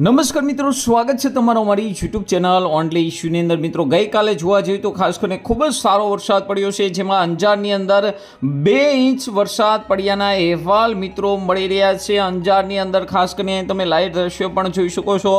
નમસ્કાર મિત્રો, સ્વાગત છે તમારો અમારી યુટ્યુબ ચેનલ ઓનલી ઇશ્યુની અંદર. મિત્રો, ગઈકાલે જોવા જઈએ તો ખાસ કરીને ખૂબ જ સારો વરસાદ પડ્યો છે, જેમાં અંજારની અંદર બે ઇંચ વરસાદ પડ્યાના અહેવાલ મિત્રો મળી રહ્યા છે. અંજારની અંદર ખાસ કરીને તમે લાઈવ દ્રશ્યો પણ જોઈ શકો છો.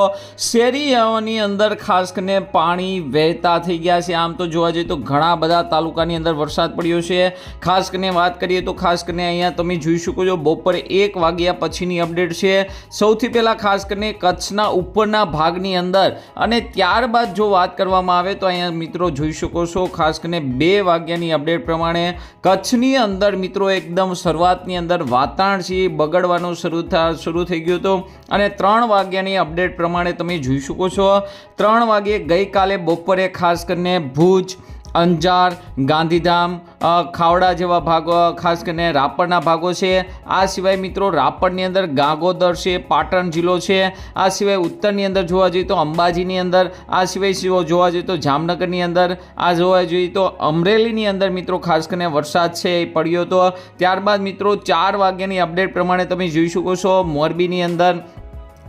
શેરીઓની અંદર ખાસ કરીને પાણી વહેતા થઈ ગયા છે. આમ તો જોવા જઈએ તો ઘણા બધા તાલુકાની અંદર વરસાદ પડ્યો છે. ખાસ કરીને વાત કરીએ તો ખાસ કરીને અહીંયા તમે જોઈ શકો છો, બપોરે એક વાગ્યા પછીની અપડેટ છે. સૌથી પહેલાં ખાસ કરીને કચ્છના ઉપરના ભાગની અંદર. અને ત્યારબાદ જો વાત કરવામાં આવે તો અહીંયા મિત્રો જોઈ શકો છો, ખાસ કરીને બે વાગ્યાની અપડેટ પ્રમાણે કચ્છની અંદર મિત્રો એકદમ શરૂઆતની અંદર વાતાણસી બગડવાનું શરૂ થા, શરૂ થઈ ગયું હતું. અને ત્રણ વાગ્યાની અપડેટ પ્રમાણે તમે જોઈ શકો છો. ત્રણ વાગે ગઈકાલે બપોરે ખાસ કરીને ભુજ અંજાર, ગાંધીધામ ખાવડા જેવા ભાગો, ખાસ કરીને રાપરના ભાગો છે. આ સિવાય મિત્રો રાપરની અંદર ગાગોદર છે, પાટણ જિલ્લો છે. આ સિવાય ઉત્તરની અંદર જોવા જઈએ તો અંબાજીની અંદર, આ સિવાય જોવા જઈએ તો જામનગરની અંદર, આ જોવા જોઈએ તો અમરેલીની અંદર મિત્રો ખાસ કરીને વરસાદ છે એ પડ્યો હતો ત્યારબાદ મિત્રો ચાર વાગ્યાની અપડેટ પ્રમાણે તમે જોઈ શકો છો મોરબીની અંદર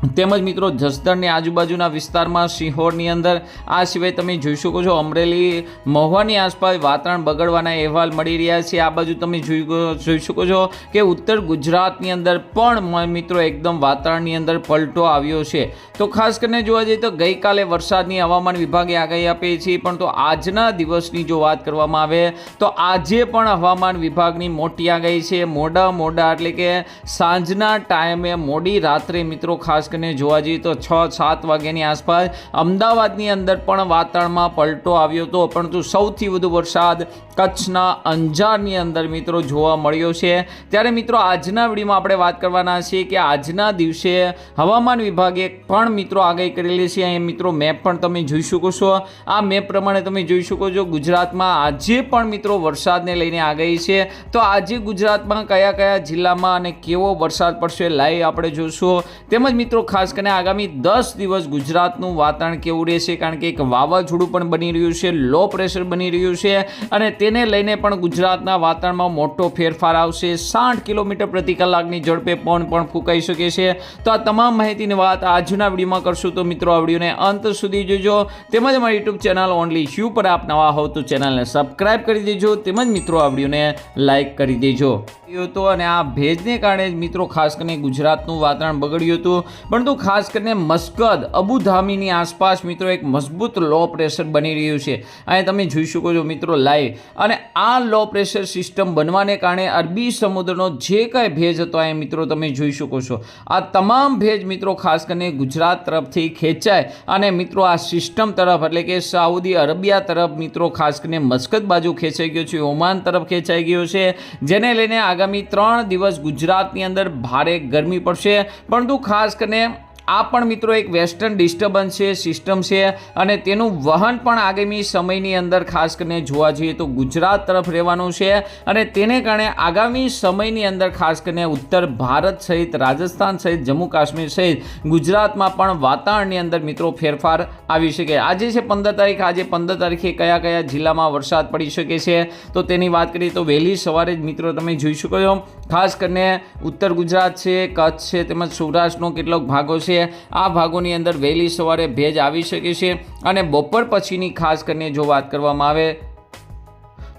તેમજ મિત્રો જસદણની આજુબાજુના વિસ્તારમાં સિંહોરની અંદર, આ સિવાય તમે જોઈ શકો છો અમરેલી મહુવાની આસપાસ વાતાવરણ બગડવાના અહેવાલ મળી રહ્યા છે. આ બાજુ તમે જોઈ શકો છો કે ઉત્તર ગુજરાતની અંદર પણ મિત્રો એકદમ વાતાવરણની અંદર પલટો આવ્યો છે. તો ખાસ કરીને જોવા જઈએ તો ગઈકાલે વરસાદની હવામાન વિભાગે આગાહી આપી છે, પણ તો આજના દિવસની જો વાત કરવામાં આવે, તો આજે પણ હવામાન વિભાગની મોટી આગાહી છે. મોડા મોડા એટલે કે સાંજના ટાઈમે મોડી રાત્રે મિત્રો ખાસ કરીને જોવા જઈએ તો છ, સાત વાગ્યાની આસપાસ અમદાવાદની અંદર પણ વાતાવરણમાં પલટો આવ્યો હતો, પરંતુ સૌથી વધુ વરસાદ કચ્છના અંજારની અંદર મિત્રો જોવા મળ્યો છે. ત્યારે મિત્રો આજના વિડીયોમાં આપણે વાત કરવાના છીએ કે આજના દિવસે હવામાન વિભાગે પણ મિત્રો આગાહી કરેલી છે. અહીં મિત્રો મેપ પણ તમે જોઈ શકો છો. આ મેપ પ્રમાણે તમે જોઈ શકો છો ગુજરાતમાં આજે પણ મિત્રો વરસાદને લઈને આગાહી છે. તો આજે ગુજરાતમાં કયા કયા જિલ્લામાં અને કેવો વરસાદ પડશે લાઈવ આપણે જોશું. તેમજ મિત્રો ખાસ કરીને આગામી દસ દિવસ ગુજરાતનું વાતાવરણ કેવું રહેશે? કારણ કે એક વાવાઝોડું પણ બની રહ્યું છે લો પ્રેશર બની રહ્યું છે અને તેને લઈને પણ ગુજરાતના વાતાવરણમાં મોટો ફેરફાર આવશે. સાઠ કિલોમીટર પ્રતિ કલાકની ઝડપે પવન પણ ફૂંકાઈ શકે છે. તો આ તમામ માહિતીની વાત આજના વિડીયોમાં કરશું. તો મિત્રો, આ વિડીયોને અંત સુધી જોજો. તેમજ મારી યુટ્યુબ ચેનલ ઓનલી શ્યુ પર આપ નવા હોવ તો ચેનલને સબસ્ક્રાઈબ કરી દેજો. તેમજ મિત્રો, આ વિડીયોને લાઇક કરી દેજો. હતો અને આ ભેજને કારણે જ મિત્રો, ખાસ કરીને ગુજરાતનું વાતાવરણ બગડ્યું હતું. પરંતુ ખાસ કરીને મસ્કદ, અબુધાબીની આસપાસ મિત્રો એક મજબૂત લો પ્રેશર બની રહ્યું છે. અહીં તમે જોઈ શકો છો મિત્રો લાઈવ અને આ લો પ્રેશર સિસ્ટમ બનવાને કારણે અરબી સમુદ્રનો જે કાંઈ ભેજ હતો એ મિત્રો તમે જોઈ શકો છો. આ તમામ ભેજ મિત્રો ખાસ કરીને ગુજરાત તરફથી ખેંચાય અને મિત્રો આ સિસ્ટમ તરફ એટલે કે સાઉદી અરેબિયા તરફ મિત્રો ખાસ કરીને મસ્કત બાજુ ખેંચાઈ ગયો છે, ઓમાન તરફ ખેંચાઈ ગયો છે. જેને લઈને આગામી ત્રણ દિવસ ગુજરાતની અંદર ભારે ગરમી પડશે. પરંતુ ખાસ કરીને આ પણ મિત્રો એક વેસ્ટર્ન ડિસ્ટર્બન્સ છે સિસ્ટમ છે અને તેનું વહન પણ આગામી સમયની અંદર ખાસ કરીને જોવા જઈએ તો ગુજરાત તરફ રહેવાનું છે અને તેને કારણે આગામી સમયની અંદર ખાસ કરીને ઉત્તર ભારત સહિત, રાજસ્થાન સહિત, જમ્મુ કાશ્મીર સહિત ગુજરાતમાં પણ વાતાવરણની અંદર મિત્રો ફેરફાર આવી શકે. આજે છે પંદર તારીખ, આજે પંદર તારીખે કયા કયા જિલ્લામાં વરસાદ પડી શકે છે? તો તેની વાત કરીએ તો વહેલી સવારે જ મિત્રો તમે જોઈ શકો છો. ખાસ કરીને ઉત્તર ગુજરાત છે, કચ્છ છે, તેમજ સૌરાષ્ટ્રનો કેટલોક ભાગો છે. આ ભાગોની અંદર વહેલી સવારે ભેજ આવી શકે છે અને બપોર પછીની ખાસ કરીને જો વાત કરવામાં આવે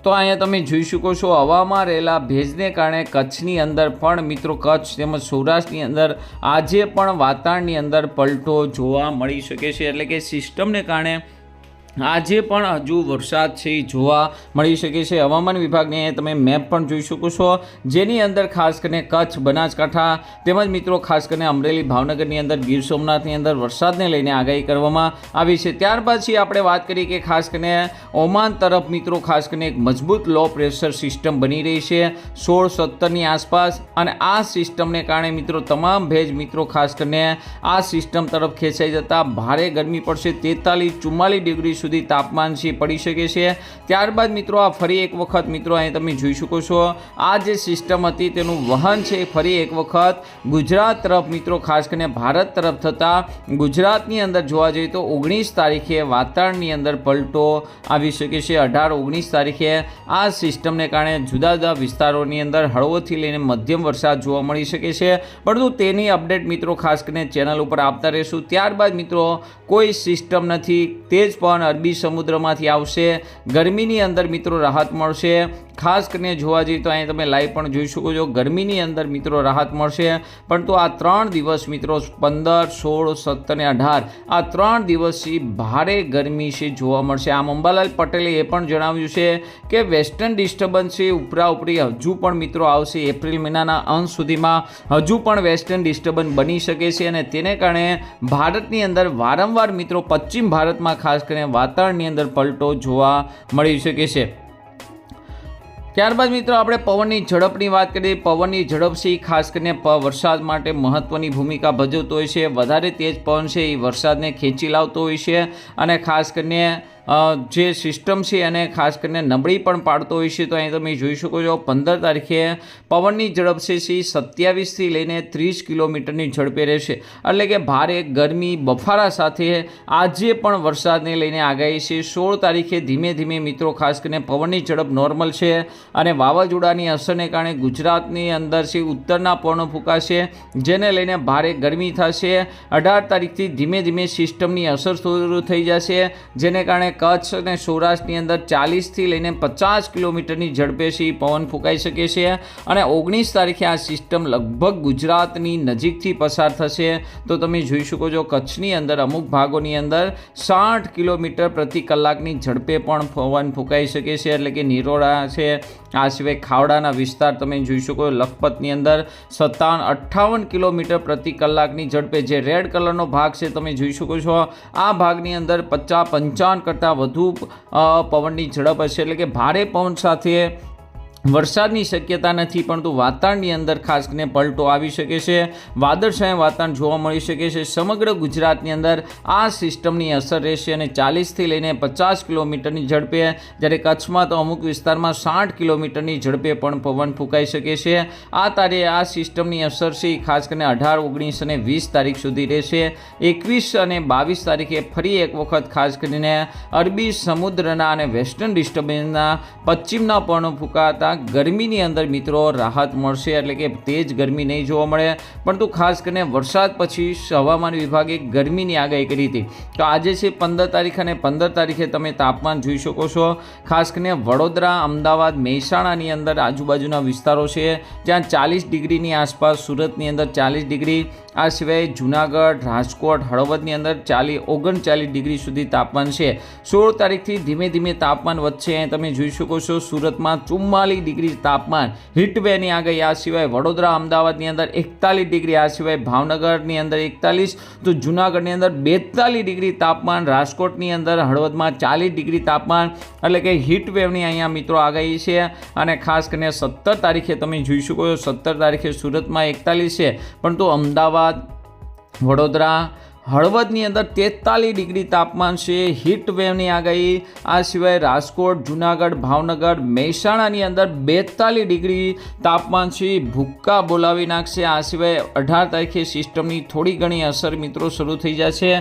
તો અહીંયા તમે જોઈ શકો છો હવામાં રહેલા ભેજને કારણે કચ્છની અંદર પણ મિત્રો કચ્છ તેમજ સૌરાષ્ટ્રની અંદર આજે પણ વાતાવરણની અંદર પલટો જોવા મળી શકે છે. એટલે કે સિસ્ટમને કારણે આજે પણ હજુ વરસાદ છે એ જોવા મળી શકે છે. હવામાન વિભાગને તમે મેપ પણ જોઈ શકો છો. જેની અંદર ખાસ કરીને કચ્છ, બનાસકાંઠા તેમજ મિત્રો ખાસ કરીને અમરેલી, ભાવનગરની અંદર, ગીર સોમનાથની અંદર વરસાદને લઈને આગાહી કરવામાં આવી છે. ત્યાર પછી આપણે વાત કરીએ કે ખાસ કરીને ઓમાન તરફ મિત્રો ખાસ કરીને એક મજબૂત લો પ્રેશર સિસ્ટમ બની રહી છે. સોળ, સત્તરની આસપાસ અને આ સિસ્ટમને કારણે મિત્રો તમામ ભેજ મિત્રો ખાસ કરીને આ સિસ્ટમ તરફ ખેંચાઈ જતાં ભારે ગરમી પડશે. તેતાલીસ, ચુમ્માલીસ ડિગ્રી સુધી તાપમાન છે પડી શકે છે. ત્યારબાદ મિત્રો આ ફરી એક વખત મિત્રો અહીં તમે જોઈ શકો છો. આ જે સિસ્ટમ હતી તેનું વહન છે ફરી એક વખત ગુજરાત તરફ મિત્રો ખાસ કરીને ભારત તરફ થતાં ગુજરાતની અંદર જોવા જઈએ તો ઓગણીસ તારીખે વાતાવરણની અંદર પલટો આવી શકે છે. અઢાર, ઓગણીસ તારીખે આ સિસ્ટમને કારણે જુદા જુદા વિસ્તારોની અંદર હળવોથી લઈને મધ્યમ વરસાદ જોવા મળી શકે છે. પરંતુ તેની અપડેટ મિત્રો ખાસ કરીને ચેનલ ઉપર આપતા રહીશું. ત્યારબાદ મિત્રો કોઈ સિસ્ટમ નથી. તે જ પણ અરબી સમુદ્રમાંથી આવશે. ગરમીની અંદર મિત્રો રાહત મળશે. ખાસ કરીને જોવા જઈએ તો અહીં તમે લાઈવ પણ જોઈ શકો છો. ગરમીની અંદર મિત્રો રાહત મળશે. પરંતુ આ ત્રણ દિવસ મિત્રો પંદર, સોળ સત્તર અને અઢાર, આ ત્રણ દિવસથી ભારે ગરમી છે જોવા મળશે. આમ અંબાલાલ પટેલે એ પણ જણાવ્યું છે કે વેસ્ટર્ન ડિસ્ટર્બન્સ છે ઉપરા ઉપરી હજુ પણ મિત્રો આવશે એપ્રિલ મહિનાના અંત સુધીમાં. હજુ પણ વેસ્ટર્ન ડિસ્ટર્બન્સ બની શકે છે અને તેને કારણે ભારતની અંદર વારંવાર મિત્રો પશ્ચિમ ભારતમાં ખાસ કરીને વાતાવરણની અંદર પલટો જોવા મળી શકે છે. ત્યારબાદ મિત્રો આપણે પવનની ઝડપની વાત કરીએ. પવનની ઝડપ છે એ ખાસ કરીને વરસાદ માટે મહત્ત્વની ભૂમિકા ભજવતો હોય છે. વધારે તેજ પવન છે એ વરસાદને ખેંચી લાવતો હોય છે અને ખાસ કરીને જે સિસ્ટમ છે એને ખાસ કરીને નબળી પણ પાડતો હોય છે, તો અહીં તમે જોઈ શકો છો, પંદર તારીખે પવનની ઝડપ છે, સી સત્યાવીસથી લઈને ત્રીસ કિલોમીટરની ઝડપે રહેશે. એટલે કે ભારે ગરમી, બફારા સાથે આજે પણ વરસાદને લઈને આગાહી છે. સોળ તારીખે ધીમે ધીમે મિત્રો ખાસ કરીને પવનની ઝડપ નોર્મલ છે અને વાવાઝોડાની અસરને કારણે ગુજરાતની અંદર છે, ઉત્તરના પવનો ફૂંકાશે, જેને લઈને ભારે ગરમી થશે. અઢાર તારીખથી ધીમે ધીમે સિસ્ટમની અસર શરૂ થઈ જશે, જેને કારણે કચ્છ અને સૌરાષ્ટ્રની અંદર ચાલીસથી લઈને પચાસ કિલોમીટરની ઝડપે છે પવન ફૂંકાઈ શકે છે અને ઓગણીસ તારીખે આ સિસ્ટમ લગભગ ગુજરાતની નજીકથી પસાર થશે. તો તમે જોઈ શકો છો કચ્છની અંદર અમુક ભાગોની અંદર સાઠ કિલોમીટર પ્રતિ કલાકની ઝડપે પણ પવન ફૂંકાઈ શકે છે. એટલે કે નિરોડા છે આ સિવાય ખાવડાના વિસ્તાર તમે જોઈ શકો લખપતની અંદર સત્તાવન અઠ્ઠાવન કિલોમીટર પ્રતિ કલાકની ઝડપે જે રેડ કલરનો ભાગ છે તમે જોઈ શકો છો. આ ભાગની અંદર પચાસ પંચાવન કરતાં વધુ પવનની ઝડપ હશે. એટલે કે ભારે પવન સાથે વરસાદની શક્યતા નથી, પરંતુ વાતાવરણની અંદર ખાસ કરીને પલટો આવી શકે છે. વાદળછાયા વાતાવરણ જોવા મળી શકે છે. સમગ્ર ગુજરાતની અંદર આ સિસ્ટમની અસર રહેશે અને ચાલીસથી લઈને પચાસ કિલોમીટરની ઝડપે, જ્યારે કચ્છમાં તો અમુક વિસ્તારમાં સાઠ કિલોમીટરની ઝડપે પણ પવન ફૂંકાઈ શકે છે. આ તારે આ સિસ્ટમની અસર છે ખાસ કરીને અઢાર, ઓગણીસ અને વીસ તારીખ સુધી રહેશે. એકવીસ અને બાવીસ તારીખે ફરી એક વખત ખાસ કરીને અરબી સમુદ્રના અને વેસ્ટર્ન ડિસ્ટર્બન્સના પશ્ચિમના પર્ણો ફૂંકાતા ગરમીની અંદર મિત્રો રાહત મળશે એટલે કે તેજ ગરમી નહીં જોવા મળે. પરંતુ ખાસ કરીને વરસાદ પછી હવામાન વિભાગે ગરમીની આગાહી કરી હતી. તો આજે છે પંદર તારીખ અને પંદર તારીખે તમે તાપમાન જોઈ શકો છો. ખાસ કરીને વડોદરા, અમદાવાદ, મહેસાણાની અંદર આજુબાજુના વિસ્તારો છે, જ્યાં ચાલીસ ડિગ્રીની આસપાસ સુરતની અંદર ચાલીસ ડિગ્રી. આ સિવાય જુનાગઢ, રાજકોટ, હળવદની અંદર ચાલી ઓગણચાલીસ ડિગ્રી સુધી તાપમાન છે. સોળ તારીખથી ધીમે ધીમે તાપમાન વધશે. તમે જોઈ શકો છો સુરતમાં ચુમ્માલીસ ડિગ્રી તાપમાન હીટવેની આગાહી, આ સિવાય વડોદરા, અમદાવાદની અંદર એકતાલીસ ડિગ્રી, આ સિવાય ભાવનગરની અંદર એકતાલીસ, તો જુનાગઢની અંદર બેતાલીસ ડિગ્રી તાપમાન, રાજકોટની અંદર હળવદમાં ચાલીસ ડિગ્રી તાપમાન, એટલે કે હીટવેવની અહીંયા મિત્રો આગાહી છે. અને ખાસ કરીને સત્તર તારીખે તમે જોઈ શકો છો, સત્તર તારીખે સુરતમાં એકતાલીસ છે. પરંતુ અમદાવાદ, વડોદરા હળવદની અંદર તેતાલીસ ડિગ્રી તાપમાન છે. હીટ વેવની આગાહી. આ સિવાય રાજકોટ, જુનાગઢ, ભાવનગર, મહેસાણાની અંદર બેતાલીસ ડિગ્રી તાપમાન છે. ભૂક્કા બોલાવી નાખશે. આ સિવાય અઢાર તારીખે સિસ્ટમની થોડી ઘણી અસર મિત્રો શરૂ થઈ જશે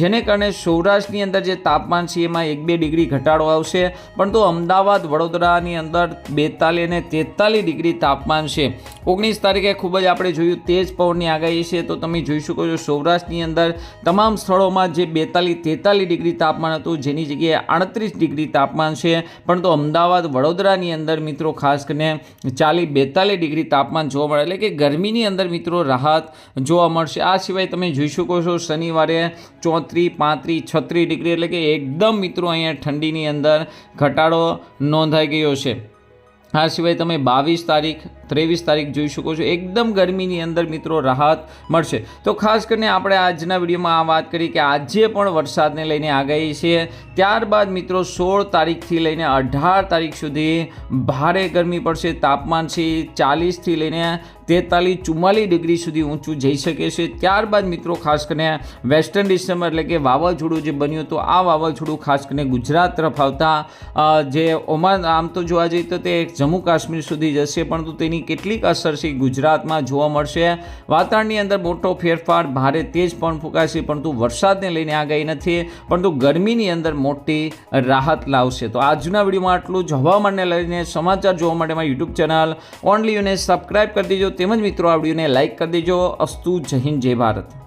જેને કારણે સૌરાષ્ટ્રની અંદર જે તાપમાન છે, એમાં એક બે ડિગ્રી ઘટાડો આવશે. પરંતુ અમદાવાદ, વડોદરાની અંદર બેતાલીસ અને તેતાલીસ ડિગ્રી તાપમાન છે. ઓગણીસ તારીખે ખૂબ જ આપણે જોયું તેજ પવનની આગાહી છે. તો તમે જોઈ શકો છો સૌરાષ્ટ્રની અંદર તમામ સ્થળોમાં જે બેતાલીસ, તેતાલીસ ડિગ્રી તાપમાન હતું, જેની જગ્યાએ આડત્રીસ ડિગ્રી તાપમાન છે. પણ તો અમદાવાદ, વડોદરાની અંદર મિત્રો ખાસ કરીને ચાલીસ, બેતાલીસ ડિગ્રી તાપમાન જોવા મળે. એટલે કે ગરમીની અંદર મિત્રો રાહત જોવા મળશે. આ સિવાય તમે જોઈ શકો છો, શનિવારે ચોત્રીસ, પાંત્રીસ, છત્રીસ ડિગ્રી એટલે કે એકદમ મિત્રો અહીંયા ઠંડીની અંદર ઘટાડો નોંધાઈ ગયો છે. આ સિવાય તમે બાવીસ તારીખ ત્રેવીસ તારીખ જોઈ શકો છો. એકદમ ગરમીની અંદર મિત્રો રાહત મળશે. તો ખાસ કરીને આપણે આજના વિડીયોમાં આ વાત કરી કે આજે પણ વરસાદને લઈને આગાહી છે. ત્યારબાદ મિત્રો સોળ તારીખથી લઈને અઢાર તારીખ સુધી ભારે ગરમી પડશે, તાપમાન છે ચાલીસથી લઈને તેતાલીસ, ચુમ્માલીસ ડિગ્રી સુધી ઊંચું જઈ શકે છે. ત્યારબાદ મિત્રો ખાસ કરીને વેસ્ટર્ન ડિસેમ્બર એટલે કે વાવાઝોડું જે બન્યું હતું, આ વાવાઝોડું ખાસ કરીને ગુજરાત તરફ આવતા જે ઓમાન, આમ તો જોવા જઈએ તો તે જમ્મુ કાશ્મીર સુધી જશે, પરંતુ તેની કેટલીક અસર છે ગુજરાતમાં જોવા મળશે. વાતાવરણની અંદર મોટો ફેરફાર, ભારે તેજ પણ ફૂંકાશે, પરંતુ વરસાદને લઈને આગાહી નથી, પરંતુ ગરમીની અંદર મોટી રાહત લાવશે. તો આજના વિડીયોમાં આટલું જ. હવામાનને લઈને સમાચાર જોવા માટે મારી યુટ્યુબ ચેનલ ઓનલી યુને સબસ્ક્રાઇબ કરી દેજો. તેમજ મિત્રો, આ વિડીયોને લાઇક કરી દેજો. અસ્તુ જય હિન્દ, જય ભારત.